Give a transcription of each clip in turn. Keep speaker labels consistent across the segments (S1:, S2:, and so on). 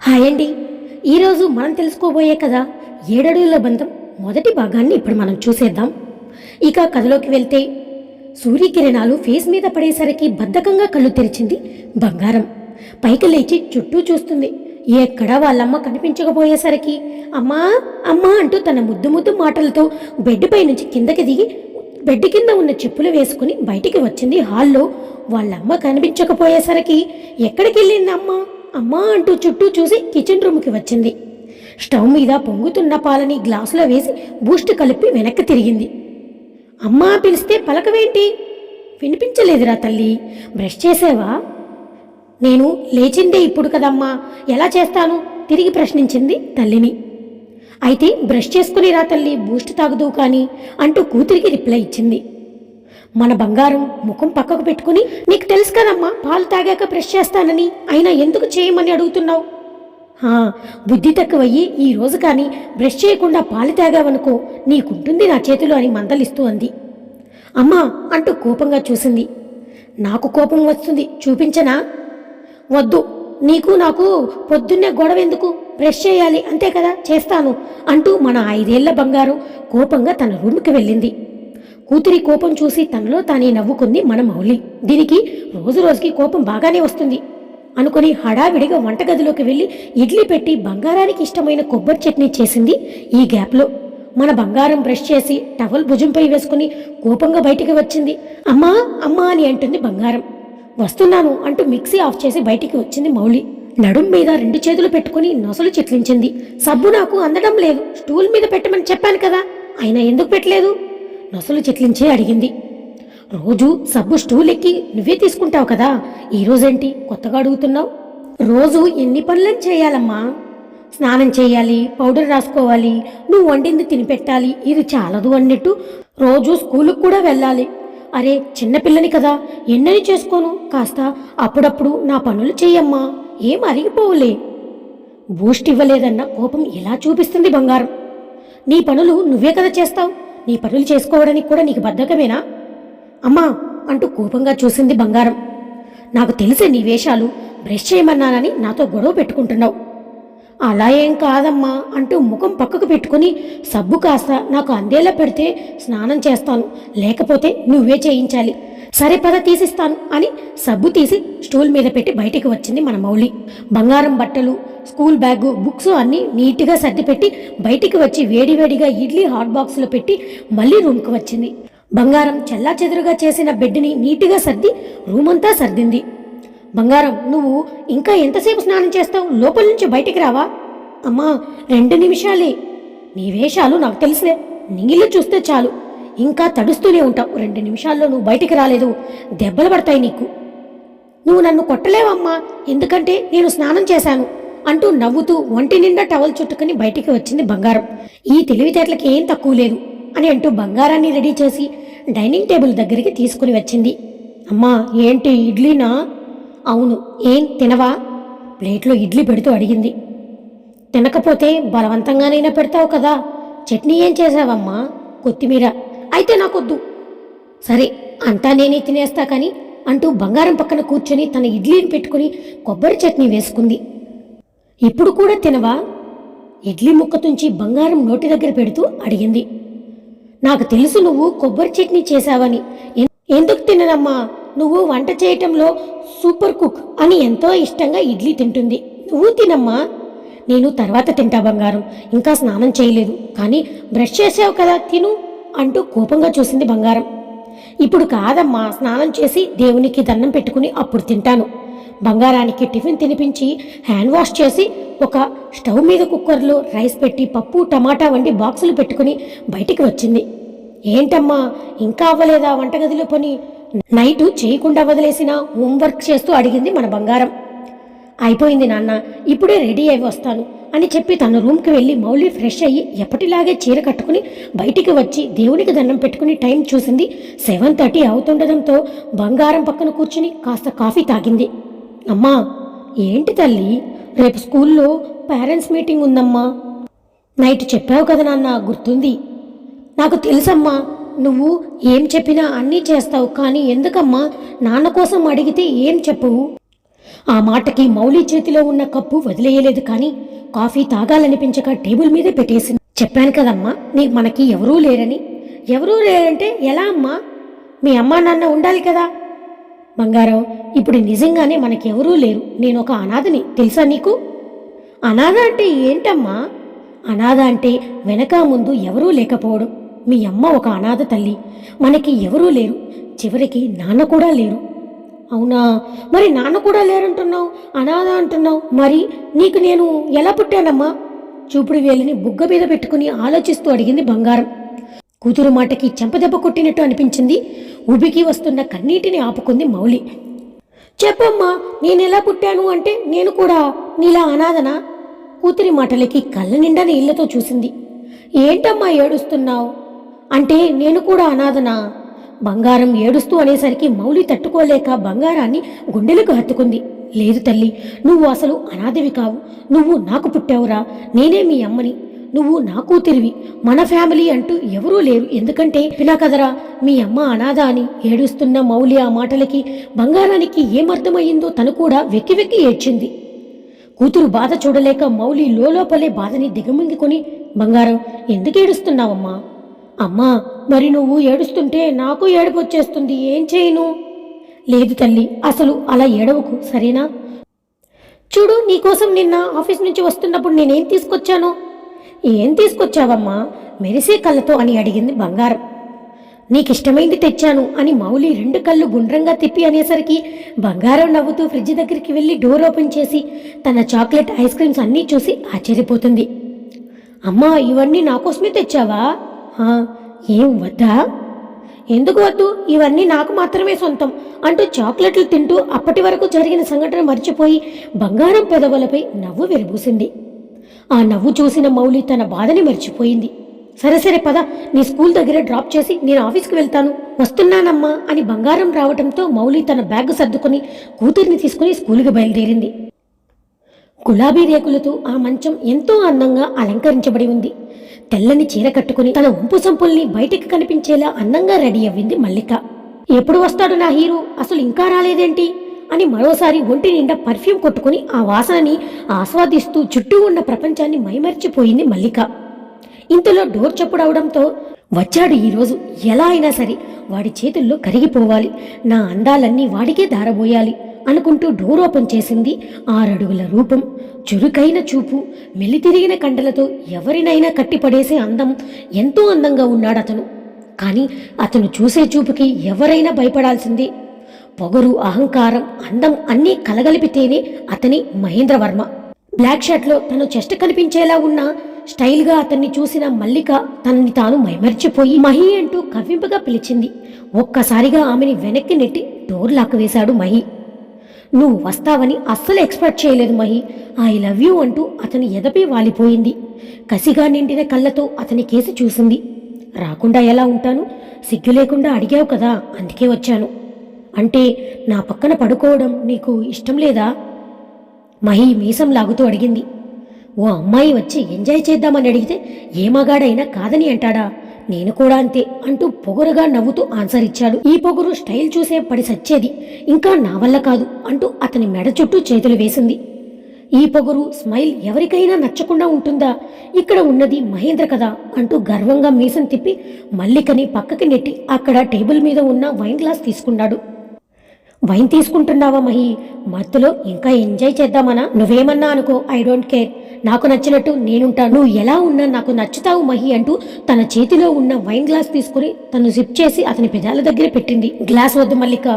S1: Hi అండి ఈరోజు మనం తెలుసుకోబోయే కథ ఏడడుగుల బంధం మొదటి భాగాన్ని ఇప్పుడు మనం చూసేద్దాం. ఇక కథలోకి వెళ్తే సూర్యకిరణాలు ఫేస్ మీద పడేసరికి బద్ధకంగా కళ్ళు తెరిచింది బంగారం. పైకి లేచి చుట్టూ చూస్తుంది. ఎక్కడా వాళ్ళమ్మ కనిపించకపోయేసరికి అమ్మా అమ్మా అంటూ తన ముద్దు ముద్దు మాటలతో బెడ్పై నుంచి కిందకి దిగి బెడ్ కింద ఉన్న చెప్పులు వేసుకుని బయటికి వచ్చింది హాల్లో. వాళ్ళమ్మ కనిపించకపోయేసరికి ఎక్కడికి వెళ్ళింది అమ్మ అమ్మా అంటూ చుట్టూ చూసి కిచెన్ రూమ్కి వచ్చింది. స్టవ్ మీద పొంగుతున్న పాలని గ్లాసులో వేసి బూస్ట్ కలిపి వెనక్కి తిరిగింది. అమ్మా పిలిస్తే పలకవేంటి? వినిపించలేదురా తల్లి. బ్రష్ చేసేవా? నేను లేచిందే ఇప్పుడు కదమ్మా. ఎలా చేస్తాను? తిరిగి ప్రశ్నించింది తల్లిని. అయితే బ్రష్ చేసుకుని రా తల్లి బూస్ట్ తాగుదు కానీ అంటూ కూతురికి రిప్లై ఇచ్చింది. మన బంగారం ముఖం పక్కకు పెట్టుకుని నీకు తెలుసు కదమ్మా పాలు తాగాక బ్రష్ చేస్తానని అయినా ఎందుకు చేయమని అడుగుతున్నావు? బుద్ధి తక్కువయ్యి ఈ రోజు కానీ బ్రష్ చేయకుండా పాలు తాగావనుకో నీకుంటుంది నా చేతిలో అని మందలిస్తూ అంది. అమ్మా అంటూ కోపంగా చూసింది. నాకు కోపం వస్తుంది చూపించనా? వద్దు నీకు నాకు పొద్దున్నే గొడవ ఎందుకు? బ్రష్ చేయాలి అంతే కదా చేస్తాను అంటూ మన ఐదేళ్ళ బంగారం కోపంగా తన రూమ్కి వెళ్ళింది. కూతురి కోపం చూసి తనలో తానే నవ్వుకుంది మన మౌలి దీనికి రోజు రోజుకి కోపం బాగానే వస్తుంది. అనుకుని హడావిడిగా వంటగదిలోకి వెళ్ళి ఇడ్లీ పెట్టి బంగారానికి ఇష్టమైన కొబ్బరి చట్నీ చేసింది ఈ గ్యాప్లో. మన బంగారం బ్రష్ చేసి టవల్ భుజంపై వేసుకుని కోపంగా బయటికి వచ్చింది. అమ్మా అమ్మా అని అంటుంది బంగారం. వస్తున్నాను అంటూ మిక్సీ ఆఫ్ చేసి బయటికి వచ్చింది మౌలి నడుం మీద రెండు చేతులు పెట్టుకుని నొసలు చిట్లించింది. సబ్బు నాకు అందడం లేదు. స్టూల్ మీద పెట్టమని చెప్పాను కదా. అయినా ఎందుకు పెట్టలేదు? నొసలు చిట్లించి అడిగింది. రోజు సబ్బు స్టూల్ ఎక్కి నువ్వే తీసుకుంటావు కదా ఈ రోజేంటి కొత్తగా అడుగుతున్నావు? రోజు ఎన్ని పనులను చేయాలమ్మా? స్నానం చేయాలి పౌడర్ రాసుకోవాలి నువ్వు వండింది తినిపెట్టాలి ఇది చాలదు అన్నట్టు రోజు స్కూలుకు కూడా వెళ్ళాలి. అరే చిన్నపిల్లని కదా ఎన్నని చేసుకోను? కాస్త అప్పుడప్పుడు నా పనులు చెయ్యమ్మా ఏం అరిగిపోవులే. బూస్ట్ ఇవ్వలేదన్న కోపం ఎలా చూపిస్తుంది బంగారం? నీ పనులు నువ్వే కదా చేస్తావు? నీ పనులు చేసుకోవడానికి కూడా నీకు బద్ధకమేనా? అమ్మా అంటూ కోపంగా చూసింది బంగారం. నాకు తెలిసే నీ వేషాలు బ్రష్ చేయమన్నానని నాతో గొడవ పెట్టుకుంటున్నావు. అలా ఏం కాదమ్మా అంటూ ముఖం పక్కకు పెట్టుకుని సబ్బు కాస్త నాకు అందేలా పెడితే స్నానం చేస్తాను లేకపోతే నువ్వే చేయించాలి. సరే పద తీసిస్తాను అని సబ్బు తీసి స్టూల్ మీద పెట్టి బయటికి వచ్చింది మన మౌలి బంగారం బట్టలు స్కూల్ బ్యాగ్ బుక్స్ అన్నీ నీట్గా సర్దిపెట్టి బయటికి వచ్చి వేడివేడిగా ఇడ్లీ హాట్ బాక్స్లో పెట్టి మళ్ళీ రూమ్కి వచ్చింది. బంగారం చెల్లా చెదురుగా చేసిన బెడ్ని నీట్గా సర్ది రూమంతా సర్దింది. బంగారం నువ్వు ఇంకా ఎంతసేపు స్నానం చేస్తావు? లోపల నుంచి బయటికి రావా? అమ్మా రెండు నిమిషాలే. నీ వేషాలు నాకు తెలుసులే. నీళ్ళు చూస్తే చాలు. ఇంకా తడుస్తూనే ఉంటావు. రెండు నిమిషాల్లో నువ్వు బయటికి రాలేదు. దెబ్బలు పడతాయి నీకు. నువ్వు నన్ను కొట్టలేవమ్మా. ఎందుకంటే నేను స్నానం చేశాను అంటూ నవ్వుతూ ఒంటి నిండా టవల్ చుట్టుకుని బయటికి వచ్చింది బంగారం. ఈ తెలివితేటలకి ఏం తక్కువ లేదు అని అంటూ బంగారాన్ని రెడీ చేసి డైనింగ్ టేబుల్ దగ్గరికి తీసుకుని వచ్చింది. అమ్మా ఏంటి ఇడ్లీనా? అవును ఏం తినవా? ప్లేట్లో ఇడ్లీ పెడుతూ అడిగింది. తినకపోతే బలవంతంగానైనా పెడతావు కదా. చట్నీ ఏం చేసావమ్మా కొత్తిమీర. సరే అంతా నేనే తినేస్తా కానీ అంటూ బంగారం పక్కన కూర్చొని తన ఇడ్లీని పెట్టుకుని కొబ్బరి చట్నీ వేసుకుంది. ఇప్పుడు కూడా తినవా? ఇడ్లీ ముక్క తుంచి బంగారం నోటి దగ్గర పెడుతూ అడిగింది. నాకు తెలుసు నువ్వు కొబ్బరి చట్నీ చేశావని. ఎందుకు తిననమ్మా? నువ్వు వంట చేయటంలో సూపర్ కుక్ అని ఎంతో ఇష్టంగా ఇడ్లీ తింటుంది. నువ్వు తినమ్మా. నేను తర్వాత తింటా బంగారం. ఇంకా స్నానం చేయలేదు. కానీ బ్రష్ చేసావు కదా తిను అంటూ కోపంగా చూసింది బంగారం. ఇప్పుడు కాదమ్మా స్నానం చేసి దేవునికి దండం పెట్టుకుని అప్పుడు తింటాను. బంగారానికి టిఫిన్ తినిపించి హ్యాండ్ వాష్ చేసి ఒక స్టవ్ మీద కుక్కర్లో రైస్ పెట్టి పప్పు టమాటా వండి బాక్సులు పెట్టుకుని బయటికి వచ్చింది. ఏంటమ్మా ఇంకా అవ్వలేదా వంటగదిలో పని? నైట్ చేయకుండా వదిలేసిన హోంవర్క్ చేస్తూ అడిగింది మన బంగారం. అయిపోయింది నాన్న ఇప్పుడే రెడీ అయి వస్తాను. అని చెప్పి తన రూమ్కి వెళ్ళి మౌలి ఫ్రెష్ అయ్యి ఎప్పటిలాగే చీర కట్టుకుని బయటికి వచ్చి దేవునికి దండం పెట్టుకుని టైం చూసింది సెవెన్ థర్టీ అవుతుండడంతో బంగారం పక్కన కూర్చుని కాస్త కాఫీ తాగింది. అమ్మా ఏంటి తల్లి? రేపు స్కూల్లో పేరెంట్స్ మీటింగ్ ఉందమ్మా. నైట్ చెప్పావు కదా నాన్న గుర్తుంది. నాకు తెలుసమ్మా నువ్వు ఏం చెప్పినా అన్నీ చేస్తావు కానీ ఎందుకమ్మా? నాన్న కోసం అడిగితే ఏం చెప్పవు ఆ మాటకి మౌలి చేతిలో ఉన్న కప్పు వదిలేయలేదు కానీ కాఫీ తాగాలనిపించక టేబుల్ మీదే పెట్టేసింది. చెప్పాను కదమ్మా నీ మనకి ఎవరూ లేరని. ఎవరూ లేరంటే ఎలా అమ్మా? మీ అమ్మా నాన్న ఉండాలి కదా. బంగారం ఇప్పుడు నిజంగానే మనకెవరూ లేరు. నేను ఒక అనాథని తెలుసా నీకు? అనాథ అంటే ఏంటమ్మా? అనాథ అంటే వెనక ముందు ఎవరూ లేకపోవడం. మీ అమ్మ ఒక అనాథ తల్లి మనకి ఎవరూ లేరు. చివరికి నాన్న కూడా లేరు. అవునా? మరి నాన్న కూడా లేరంటున్నావు? అనాథ అంటున్నావు? మరి నీకు నేను ఎలా పుట్టానమ్మా? చూపుడు వేలిని బుగ్గ మీద పెట్టుకుని ఆలోచిస్తూ అడిగింది బంగారం. కూతురు మాటకి చెంపదెబ్బ కొట్టినట్టు అనిపించింది. ఉబికి వస్తున్న కన్నీటిని ఆపుకుంది మౌలి. చెప్పమ్మా నేను ఎలా పుట్టాను అంటే నేను కూడా నీలా అనాథనా? కూతురి మాటలకి కళ్ళ నిండా నీళ్ళతో చూసింది. ఏంటమ్మా ఏడుస్తున్నావు? అంటే నేను కూడా అనాథనా? బంగారం ఏడుస్తూ అనేసరికి మౌలి తట్టుకోలేక బంగారాన్ని గుండెలకు హత్తుకుంది. లేదు తల్లి నువ్వు అసలు అనాథవి కావు. నువ్వు నాకు పుట్టావురా. నేనే మీ అమ్మని. నువ్వు నా కూతురివి. మన ఫ్యామిలీ అంటూ ఎవరూ లేరు. ఎందుకంటే వినా కదరా మీ అమ్మ అనాథ అని ఏడుస్తున్న మౌలి ఆ మాటలకి బంగారానికి ఏమర్థమయ్యిందో తను కూడా వెక్కి వెక్కి ఏడ్చింది. కూతురు బాధ చూడలేక మౌలి లోపలే బాధని దిగమింగుకొని బంగారం ఎందుకు ఏడుస్తున్నావమ్మా? అమ్మా మరి నువ్వు ఏడుస్తుంటే నాకు ఏడుపు వచ్చేస్తుంది ఏం చేయను? లేదు తల్లి అసలు అలా ఏడవకు సరేనా? చూడు నీకోసం నిన్న ఆఫీస్ నుంచి వస్తున్నప్పుడు నేనేం తీసుకొచ్చాను? ఏం తీసుకొచ్చావమ్మా? మెరిసే కళ్ళతో అని అడిగింది బంగారం. నీకిష్టమైంది తెచ్చాను అని మౌలి రెండు కళ్ళు గుండ్రంగా తిప్పి అనేసరికి బంగారం నవ్వుతూ ఫ్రిడ్జ్ దగ్గరికి వెళ్ళి డోర్ ఓపెన్ చేసి తన చాక్లెట్ ఐస్ క్రీమ్స్ అన్నీ చూసి ఆశ్చర్యపోతుంది. అమ్మా ఇవన్నీ నా కోసమే తెచ్చావా? ఏం వద్దా? ఎందుకు వద్దు? ఇవన్నీ నాకు మాత్రమే సొంతం అంటూ చాక్లెట్లు తింటూ అప్పటి వరకు జరిగిన సంఘటన మర్చిపోయి బంగారం పెదవులపై నవ్వు వెలిబూసింది. ఆ నవ్వు చూసిన మౌలి తన బాధని మర్చిపోయింది. సరే సరే పద. నీ స్కూల్ దగ్గర డ్రాప్ చేసి నేను ఆఫీస్కి వెళ్తాను. వస్తున్నానమ్మా అని బంగారం రావడంతో మౌలి తన బ్యాగ్ సర్దుకొని కూతుర్ని తీసుకుని స్కూల్కి బయలుదేరింది. గులాబీ రేకులతో ఆ మంచం ఎంతో అందంగా అలంకరించబడి ఉంది. తెల్లని చీర కట్టుకుని తన ఉంపు సంపుల్ని బయటికి కనిపించేలా అందంగా రెడీ అవ్వింది మల్లిక. ఎప్పుడు వస్తాడు నా హీరో? అసలు ఇంకా రాలేదేంటి? అని మరోసారి ఒంటి నిండా పర్ఫ్యూమ్ కొట్టుకుని ఆ వాసనని ఆస్వాదిస్తూ చుట్టూ ఉన్న ప్రపంచాన్ని మైమర్చిపోయింది మల్లిక. ఇంతలో డోర్ చప్పుడవడంతో వచ్చాడు ఈరోజు ఎలా అయినా సరే వాడి చేతుల్లో కరిగిపోవాలి. నా అందాలన్నీ వాడికే దారబోయాలి అనుకుంటూ డోర్ ఓపెన్ చేసింది ఆరడుగుల రూపం. చురుకైన చూపు మెలితిరిగిన కండలతో ఎవరినైనా కట్టిపడేసే అందం ఎంతో అందంగా ఉన్నాడు అతను కానీ అతను చూసే చూపుకి ఎవరైనా భయపడాల్సిందే. పొగరు అహంకారం అందం అన్నీ కలగలిపితేనే అతని మహేంద్రవర్మ. బ్లాక్ షర్ట్లో తను చెస్ట్ కనిపించేలా ఉన్న స్టైల్గా అతన్ని చూసిన మల్లిక తనని తాను మైమర్చిపోయి మహి అంటూ కవ్వింపుగా పిలిచింది. ఒక్కసారిగా ఆమెని వెనక్కి నెట్టి డోర్ లాక్ వేశాడు మహి. నువ్వు వస్తావని అస్సలు ఎక్స్పెక్ట్ చేయలేదు మహి. ఐ లవ్ యూ అంటూ అతని ఎదపి వాలిపోయింది. కసిగా నిండిన కళ్ళతో అతని కేసి చూసింది. రాకుండా ఎలా ఉంటాను? సిగ్గు లేకుండా అడిగావు కదా అందుకే వచ్చాను. అంటే నా పక్కన పడుకోవడం నీకు ఇష్టం లేదా? మహి మీసం లాగుతూ అడిగింది. ఓ అమ్మాయి వచ్చి ఎంజాయ్ చేద్దామని అడిగితే ఏ మగాడైనా కాదని అంటాడా? నేను కూడా అంతే అంటూ పొగరుగా నవ్వుతూ ఆన్సర్ ఇచ్చాడు. ఈ పొగరు స్టైల్ చూసే పడి సచ్చేది. ఇంకా నా వల్ల కాదు అంటూ అతని మెడ చుట్టూ చేతులు వేసింది. ఈ పొగరు స్మైల్ ఎవరికైనా నచ్చకుండా ఉంటుందా? ఇక్కడ ఉన్నది మహేంద్ర కదా అంటూ గర్వంగా మీసం తిప్పి మల్లికని పక్కకి నెట్టి అక్కడ టేబుల్ మీద ఉన్న వైన్ గ్లాస్ తీసుకున్నాడు. వైన్ తీసుకుంటున్నావా మహి? మత్తులో ఇంకా ఎంజాయ్ చేద్దామనా? నువ్వేమన్నా అనుకో ఐ డోంట్ కేర్ నాకు నచ్చినట్టు నేనుంటాను. నువ్వు ఎలా ఉన్నా నాకు నచ్చుతావు మహి అంటూ తన చేతిలో ఉన్న వైన్ గ్లాస్ తీసుకుని తను సిప్ చేసి అతని పెదాల దగ్గర పెట్టింది. గ్లాస్ వద్దు మల్లిక.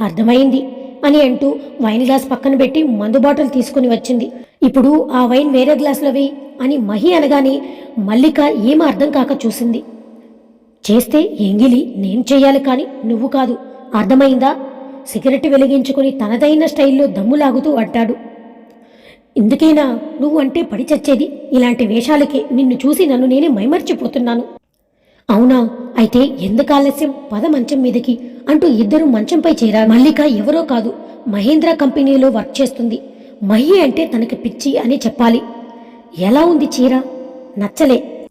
S1: అర్థమైంది అని అంటూ వైన్ గ్లాస్ పక్కన పెట్టి మందు బాటిల్ తీసుకుని వచ్చింది. ఇప్పుడు ఆ వైన్ వేరే గ్లాసులో వేయి అని మహి అనగానే మల్లిక ఏం అర్థం కాక చూసింది. చేస్తే ఎంగిలి నేను చేయాలి కానీ నువ్వు కాదు. అర్థమైందా? సిగరెట్ వెలిగించుకుని తనదైన స్టైల్లో దమ్ము లాగుతూ ఇందుకైనా? నువ్వు అంటే పడి చచ్చేది? ఇలాంటి వేషాలకే నిన్ను చూసి నన్ను నేనే మైమర్చిపోతున్నాను. అవునా? అయితే ఎందుకు ఆలస్యం? పద మంచం మీదకి అంటూ ఇద్దరు మంచంపై చేరారు. మల్లిక ఎవరో కాదు మహేంద్ర కంపెనీలో వర్క్ చేస్తుంది. మహి అంటే తనకి పిచ్చి అని చెప్పాలి. ఎలా ఉంది చీర? నచ్చలే.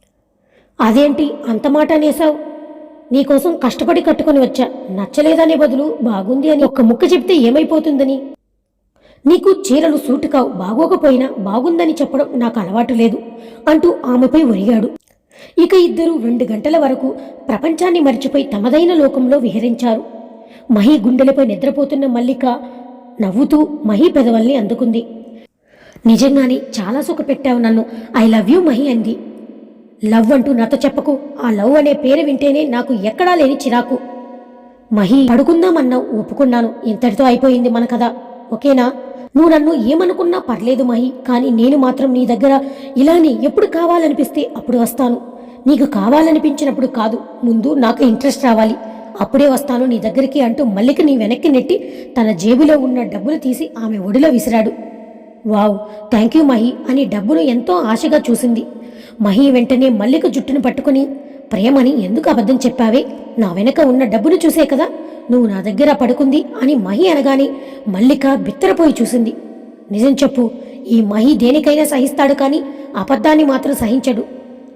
S1: అదేంటి? అంత మాట అనేసావు నీకోసం కష్టపడి కట్టుకొని వచ్చా. నచ్చలేదనే బదులు? బాగుంది అని ఒక్క ముక్క చెప్తే ఏమైపోతుందని? నీకు చీరలు సూటు కావు. బాగోకపోయినా బాగుందని చెప్పడం నాకు అలవాటు లేదు అంటూ ఆమెపై ఒరిగాడు. ఇక ఇద్దరు రెండు గంటల వరకు ప్రపంచాన్ని మర్చిపోయి తమదైన లోకంలో విహరించారు. మహి గుండెలపై నిద్రపోతున్న మల్లిక నవ్వుతూ మహి పెదవల్ని అందుకుంది. నిజంగానే చాలా సుఖపెట్టావు నన్ను. ఐ లవ్ యూ మహి అంది. లవ్ అంటూ నాతో చెప్పకు. ఆ లవ్ అనే పేరు వింటేనే నాకు ఎక్కడా లేని చిరాకు. మహి పడుకుందామన్నా ఒప్పుకున్నాను. ఇంతటితో అయిపోయింది మన కథ. ఓకేనా? నువ్వు నన్ను ఏమనుకున్నా పర్లేదు మహి కానీ నేను మాత్రం నీ దగ్గర ఇలానే ఎప్పుడు కావాలనిపిస్తే అప్పుడు వస్తాను. నీకు కావాలనిపించినప్పుడు కాదు ముందు నాకు ఇంట్రెస్ట్ రావాలి. అప్పుడే వస్తాను నీ దగ్గరికి అంటూ మల్లిక నీ వెనక్కి నెట్టి తన జేబులో ఉన్న డబ్బులు తీసి ఆమె ఒడిలో విసిరాడు. వావ్ థ్యాంక్ యూ మహి అని డబ్బును ఎంతో ఆశగా చూసింది. మహి వెంటనే మల్లిక జుట్టును పట్టుకుని ప్రేమని ఎందుకు అబద్ధం చెప్పావే? నా వెనక ఉన్న డబ్బును చూసే కదా నువ్వు నా దగ్గర పడుకుంది అని మహి అనగానే మల్లిక బిత్తరపోయి చూసింది. నిజం చెప్పు ఈ మహి దేనికైనా సహిస్తాడు కానీ అబద్ధాన్ని మాత్రం సహించడు.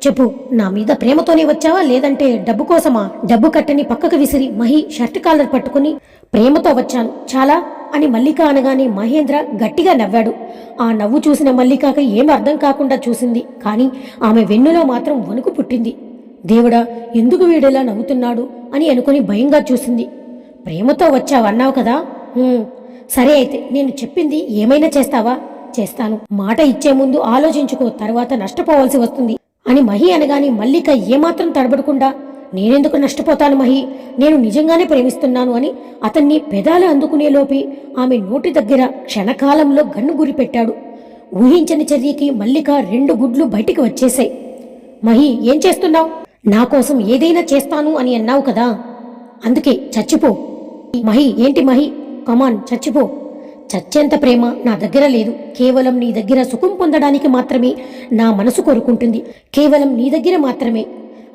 S1: చెప్పు నా మీద ప్రేమతోనే వచ్చావా? లేదంటే డబ్బు కోసమా? డబ్బు కట్టని పక్కకు విసిరి మహి షర్ట్ కాలర్ పట్టుకుని ప్రేమతో వచ్చాను. చాలా అని మల్లిక అనగానే మహేంద్ర గట్టిగా నవ్వాడు. ఆ నవ్వు చూసిన మల్లికాక ఏం అర్థం కాకుండా చూసింది. కానీ ఆమె వెన్నులో మాత్రం వణుకు పుట్టింది. దేవుడా ఎందుకు వీడేలా నవ్వుతున్నాడు? అని అనుకుని భయంగా చూసింది. ప్రేమతో వచ్చావన్నావు కదా. సరే అయితే నేను చెప్పింది ఏమైనా చేస్తావా? చేస్తాను. మాట ఇచ్చే ముందు ఆలోచించుకో తర్వాత నష్టపోవాల్సి వస్తుంది. అని మహి అనగాని మల్లిక ఏమాత్రం తడబడకుండా నేనెందుకు నష్టపోతాను మహి? నేను నిజంగానే ప్రేమిస్తున్నాను అని అతన్ని పెదాలు అందుకునే లోపి ఆమె నోటి దగ్గర క్షణకాలంలో గన్ను గురిపెట్టాడు ఊహించని చర్యకి మల్లిక రెండు గుడ్లు బయటికి వచ్చేశాయి. మహి ఏం చేస్తున్నావు? నా కోసం ఏదైనా చేస్తాను అని అన్నావు కదా. అందుకే చచ్చిపో. మహి ఏంటి మహి? కమాన్ చచ్చిపో. చచ్చేంత ప్రేమ నా దగ్గర లేదు. కేవలం నీ దగ్గర సుఖం పొందడానికి మాత్రమే నా మనసు కోరుకుంటుంది. కేవలం నీ దగ్గర మాత్రమే.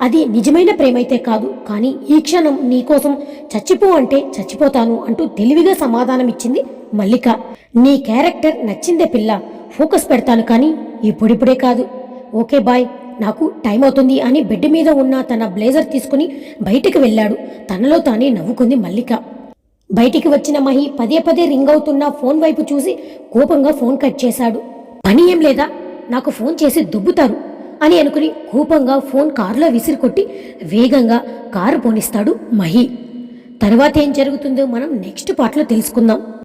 S1: అది నిజమైన ప్రేమైతే కాదు కానీ ఈ క్షణం నీకోసం చచ్చిపో అంటే చచ్చిపోతాను అంటూ తెలివిగా సమాధానం ఇచ్చింది మల్లిక. నీ క్యారెక్టర్ నచ్చిందే పిల్ల ఫోకస్ పెడతాను కానీ ఇప్పుడిప్పుడే కాదు. ఓకే బాయ్ నాకు టైం అవుతుంది అని బెడ్ మీద ఉన్న తన బ్లేజర్ తీసుకుని బయటికి వెళ్ళాడు. తనలో తానే నవ్వుకుంది మల్లిక. బయటికి వచ్చిన మహి పదే పదే రింగ్ అవుతున్న ఫోన్ వైపు చూసి కోపంగా ఫోన్ కట్ చేశాడు. పని ఏం లేదా? నాకు ఫోన్ చేసి దుబ్బుతారు. అని అనుకుని కోపంగా ఫోన్ కారులో విసిరికొట్టి వేగంగా కారు పోనిస్తాడు మహి. తర్వాత ఏం జరుగుతుందో మనం నెక్స్ట్ పార్ట్లో తెలుసుకుందాం.